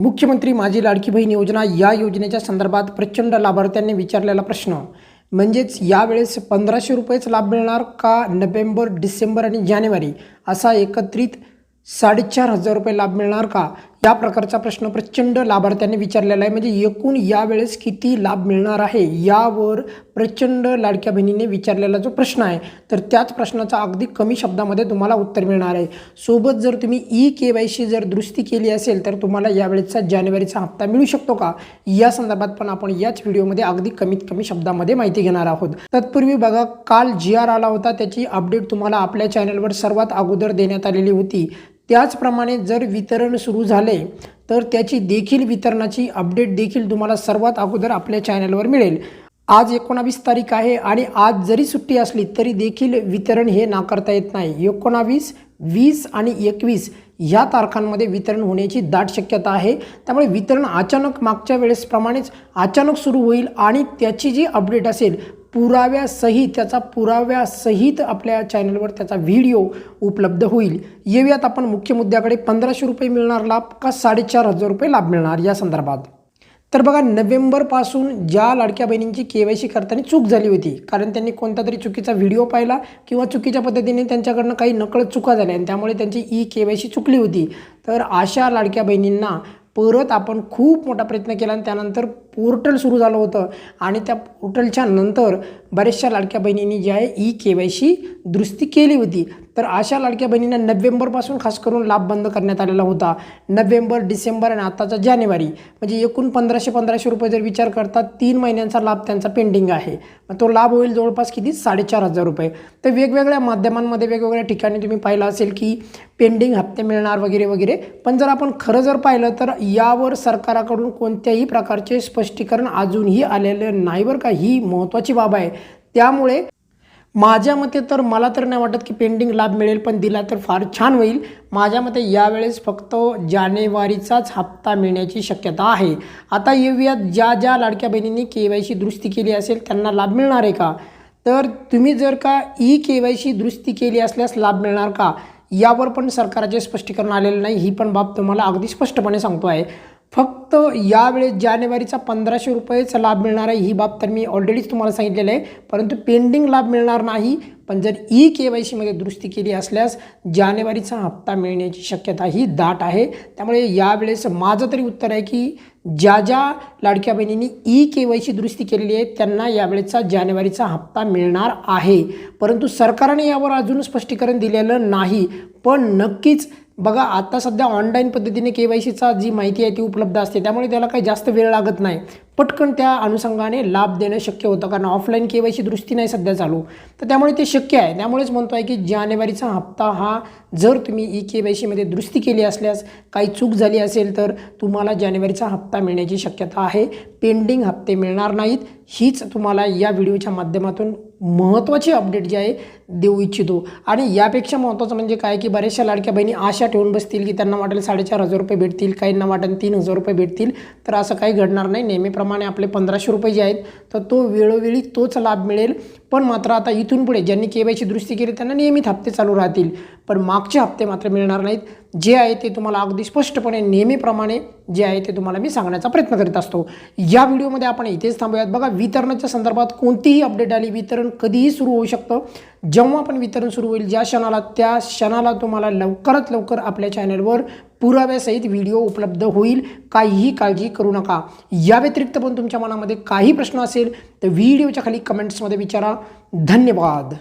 मुख्यमंत्री माझी लाडकी बहीण योजना या योजनेच्या संदर्भात प्रचंड लाभार्थ्यांनी विचारलेला प्रश्न म्हणजेच यावेळेस पंधराशे रुपयेच लाभ मिळणार का नोव्हेंबर डिसेंबर आणि जानेवारी? असा एकत्रित साडेचार हजार रुपये लाभ मिळणार का? या प्रकारचा प्रश्न प्रचंड लाभार्थ्यांनी विचारलेला आहे. म्हणजे एकूण यावेळेस किती लाभ मिळणार आहे यावर प्रचंड लाडक्या बहिणीने विचारलेला जो प्रश्न आहे तर त्याच प्रश्नाचा अगदी कमी शब्दामध्ये तुम्हाला उत्तर मिळणार आहे. सोबत जर तुम्ही ई के वाय सी जर दुरुस्ती केली असेल तर तुम्हाला यावेळेचा जानेवारीचा हप्ता मिळू शकतो का? या संदर्भात पण आपण याच व्हिडिओमध्ये अगदी कमीत कमी शब्दामध्ये माहिती घेणार आहोत. तत्पूर्वी बघा काल जी आर आला होता त्याची अपडेट तुम्हाला आपल्या चॅनलवर सर्वात अगोदर देण्यात आलेली होती. त्याचप्रमाणे जर वितरण सुरू झाले तर त्याची देखील वितरणाची अपडेट देखील तुम्हाला सर्वात अगोदर आपल्या चॅनलवर मिळेल. आज एकोणावीस तारीख आहे आणि आज जरी सुट्टी असली तरी देखील वितरण हे नाकारता येत नाही. एकोणावीस वीस आणि एकवीस या तारखांमध्ये वितरण होण्याची दाट शक्यता आहे. त्यामुळे वितरण अचानक मागच्या वेळेसप्रमाणेच अचानक सुरू होईल आणि त्याची जी अपडेट असेल पुराव्यासहित त्याचा पुराव्यासहित आपल्या चॅनलवर त्याचा व्हिडिओ उपलब्ध होईल. येऊयात आपण मुख्य मुद्द्याकडे. पंधराशे रुपये मिळणार लाभ का साडेचार हजार रुपये लाभ मिळणार या संदर्भात? तर बघा नोव्हेंबरपासून ज्या लाडक्या बहिणींची के वाय सी करताना चूक झाली होती कारण त्यांनी कोणता तरी चुकीचा व्हिडिओ पाहिला किंवा चुकीच्या पद्धतीने त्यांच्याकडनं काही नकळत चुका झाल्या आणि त्यामुळे त्यांची ई के वाय सी चुकली होती. तर अशा लाडक्या बहिणींना परत आपण खूप मोठा प्रयत्न केला आणि त्यानंतर पोर्टल सुरू झालं होतं. आणि त्या पोर्टलच्या नंतर बऱ्याचशा लाडक्या बहिणींनी जी आहे ई के वाय सी दुरुस्ती केली होती. तर अशा लाडक्या बहिणींना नोव्हेंबरपासून खास करून लाभ बंद करण्यात आलेला होता. नोव्हेंबर डिसेंबर आणि आताचा जानेवारी. म्हणजे एकूण पंधराशे पंधराशे रुपये जर विचार करता तीन महिन्यांचा लाभ त्यांचा पेंडिंग आहे. मग तो लाभ होईल जवळपास किती? साडेचार हजार रुपये. तर वेगवेगळ्या माध्यमांमध्ये वेगवेगळ्या ठिकाणी तुम्ही पाहिलं असेल की पेंडिंग हप्ते मिळणार वगैरे वगैरे. पण जर आपण खरं जर पाहिलं तर यावर सरकाराकडून कोणत्याही प्रकारचे स्पष्टीकरण अजूनही आलेलं नाही बरं का. ही महत्त्वाची बाब आहे. त्यामुळे माझ्या मते तर मला तर नाही वाटत की पेंडिंग लाभ मिळेल पण दिला तर फार छान होईल. माझ्या मते यावेळेस फक्त जानेवारीचाच हप्ता मिळण्याची शक्यता आहे. आता येऊयात ज्या ज्या लाडक्या बहिणींनी के वाय सी दुरुस्ती केली असेल त्यांना लाभ मिळणार आहे का? तर तुम्ही जर का ई के वाय सी दुरुस्ती केली असल्यास लाभ मिळणार का? यावर पण सरकारचे स्पष्टीकरण आलेलं नाही. ही पण बाब तुम्हाला अगदी स्पष्टपणे सांगतो आहे. फक्त यावेळेस जानेवारीचा पंधराशे रुपयेचा लाभ मिळणार आहे. ही बाब तर मी ऑलरेडीच तुम्हाला सांगितलेलं आहे. परंतु पेंडिंग लाभ मिळणार नाही. पण जर ई के वाय सीमध्ये दुरुस्ती केली असल्यास जानेवारीचा हप्ता मिळण्याची शक्यता ही दाट आहे. त्यामुळे यावेळेस माझं तरी उत्तर आहे की ज्या ज्या लाडक्या बहिणींनी ई के वाय सी दुरुस्ती केलेली आहे त्यांना यावेळेचा जानेवारीचा हप्ता मिळणार आहे. परंतु सरकारने यावर अजून स्पष्टीकरण दिलेलं नाही. पण नक्कीच बघा आता सध्या ऑनलाईन पद्धतीने के वाय सीचा जी माहिती आहे ती उपलब्ध असते त्यामुळे त्याला काही जास्त वेळ लागत नाही. पटकन त्या अनुषंगाने लाभ देणं शक्य होतं कारण ऑफलाईन के वाय सी दुरुस्ती नाही सध्या चालू. तर त्यामुळे ते शक्य आहे. त्यामुळेच म्हणतो आहे की जानेवारीचा हप्ता हा जर तुम्ही ई के वाय सीमध्ये दुरुस्ती केली असल्यास काही चूक झाली असेल तर तुम्हाला जानेवारीचा हप्ता मिळण्याची शक्यता आहे. पेंडिंग हप्ते मिळणार नाहीत. हीच तुम्हाला या व्हिडिओच्या माध्यमातून महत्त्वाची अपडेट जी आहे देऊ इच्छितो. आणि यापेक्षा महत्त्वाचं म्हणजे काय की बऱ्याचशा लाडक्या बहिणी आशा ठेवून बसतील की त्यांना वाटेल साडेचार हजार रुपये भेटतील काहींना वाटेल तीन हजार रुपये भेटतील. तर असं काही घडणार नाही. नेहमीप्रमाणे आपले पंधराशे रुपये जे आहेत तर तो वेळोवेळी तोच लाभ मिळेल. पण मात्र आता इथून पुढे ज्यांनी के वायची दुरुस्ती केली त्यांना नियमित हप्ते चालू राहतील. पण मागचे हप्ते मात्र मिळणार नाहीत. जे आहे ते तुम्हाला अगदी स्पष्टपणे नेहमीप्रमाणे जे आहे ते तुम्हाला मी सांगण्याचा प्रयत्न करीत असतो. या व्हिडिओमध्ये आपण इथेच थांबूयात. बघा वितरणाच्या संदर्भात कोणतीही अपडेट आली वितरण कधीही सुरू होऊ शकतं. जेव्हा पण वितरण सुरू होईल ज्या क्षणाला त्या क्षणाला तुम्हाला लवकरात लवकर आपल्या चॅनलवर पुराव्यासहित व्हिडिओ उपलब्ध होईल. काहीही काळजी करू नका. या व्यतिरिक्त पण तुमच्या मनामध्ये काही प्रश्न असेल तर व्हिडिओच्या खाली कमेंट्समध्ये विचारा. धन्यवाद.